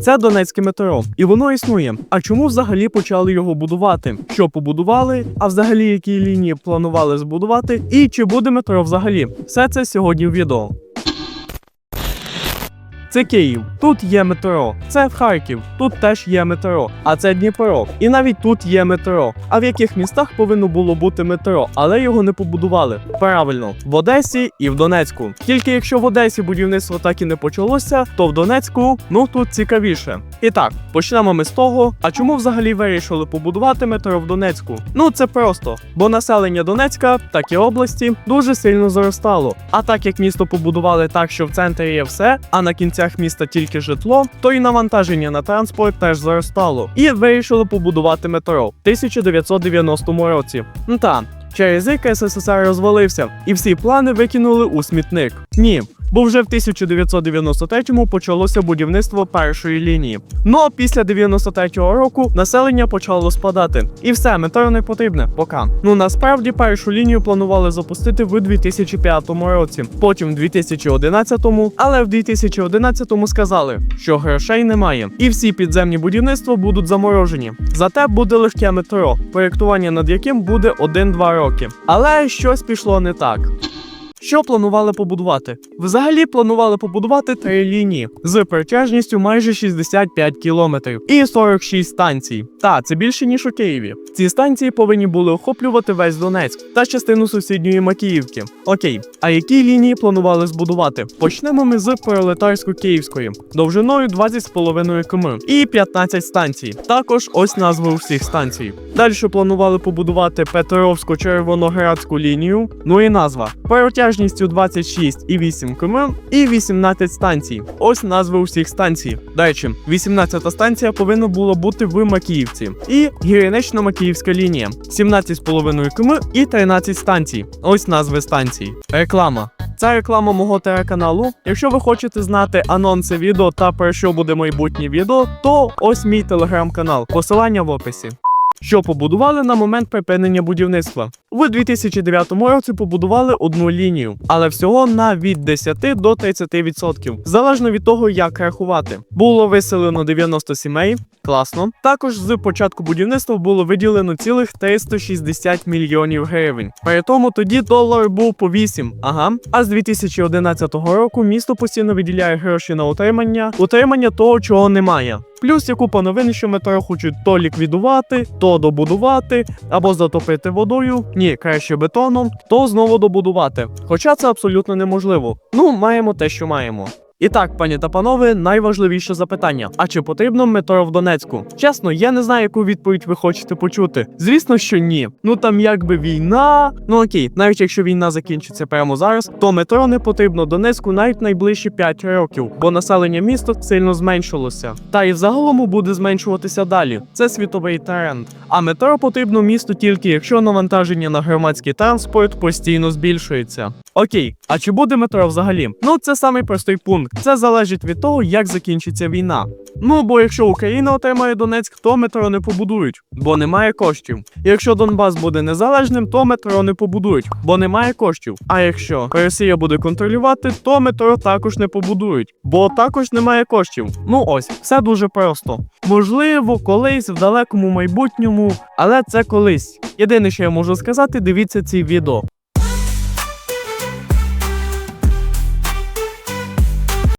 Це Донецьке метро, і воно існує. А чому взагалі почали його будувати? Що побудували? А взагалі які лінії планували збудувати? І чи буде метро взагалі? Все це сьогодні в відео. Це Київ, тут є метро. Це Харків, тут теж є метро. А це Дніпро. І навіть тут є метро. А в яких містах повинно було бути метро, але його не побудували? Правильно, в Одесі і в Донецьку. Тільки якщо в Одесі будівництво так і не почалося, то в Донецьку ну тут цікавіше. І так, почнемо ми з того. А чому взагалі вирішили побудувати метро в Донецьку? Ну це просто, бо населення Донецька, так і області, дуже сильно зростало. А так як місто побудували так, що в центрі є все, а на кінцях міста тільки житло, то й навантаження на транспорт теж зростало. І вирішили побудувати метро в 1990 році. Та. Через рік СССР розвалився, і всі плани викинули у смітник. Ні, бо вже в 1993-му почалося будівництво першої лінії. Ну а після 93-го року населення почало спадати. І все, метро не потрібне. Пока. Ну насправді першу лінію планували запустити в 2005 році, потім в 2011-му, але в 2011-му сказали, що грошей немає, і всі підземні будівництва будуть заморожені. Зате буде легке метро, проєктування над яким буде 1-2 роки. Але щось пішло не так. Що планували побудувати? Взагалі планували побудувати три лінії з протяжністю майже 65 кілометрів і 46 станцій. Та це більше ніж у Києві. Ці станції повинні були охоплювати весь Донецьк та частину сусідньої Макіївки. Окей, а які лінії планували збудувати? Почнемо ми з пролетарсько-київської, довжиною 20,5 км і 15 станцій. Також ось назви усіх станцій. Далі планували побудувати Петровсько-Червоноградську лінію. Ну і назва протяжністю 26,8 км і 18 станцій. Ось назви усіх станцій. Далі, 18 станція повинна була бути в Макіївці. І Гірнично-Макіївська лінія 17,5 км і 13 станцій. Ось назви станцій. Реклама. Це реклама мого телеканалу. Якщо ви хочете знати анонси відео та про що буде майбутнє відео, то ось мій телеграм-канал. Посилання в описі. Що побудували на момент припинення будівництва? У 2009 році побудували одну лінію, але всього на від 10 до 30%, залежно від того, як рахувати. Було виселено 90 сімей, класно. Також з початку будівництва було виділено цілих 360 мільйонів гривень. При тому тоді долар був по 8, ага. А з 2011 року місто постійно виділяє гроші на утримання, утримання того, чого немає. Плюс є купа новин, що метро хочуть то ліквідувати, то добудувати, або затопити водою, ні, краще бетоном, то знову добудувати. Хоча це абсолютно неможливо. Ну, маємо те, що маємо. І так, пані та панове, найважливіше запитання: а чи потрібно метро в Донецьку? Чесно, я не знаю, яку відповідь ви хочете почути. Звісно, що ні. Ну там якби війна. Ну окей, навіть якщо війна закінчиться прямо зараз, то метро не потрібно Донецьку навіть найближчі 5 років, бо населення міста сильно зменшилося. Та і взагалом буде зменшуватися далі. Це світовий тренд. А метро потрібно місту тільки якщо навантаження на громадський транспорт постійно збільшується. Окей, а чи буде метро взагалі? Ну це самий простий пункт. Це залежить від того, як закінчиться війна. Ну бо якщо Україна отримає Донецьк, то метро не побудують, бо немає коштів. Якщо Донбас буде незалежним, то метро не побудують, бо немає коштів. А якщо Росія буде контролювати, то метро також не побудують, бо також немає коштів. Ну ось, все дуже просто. Можливо, колись в далекому майбутньому, але це колись. Єдине, що я можу сказати, дивіться ці відео.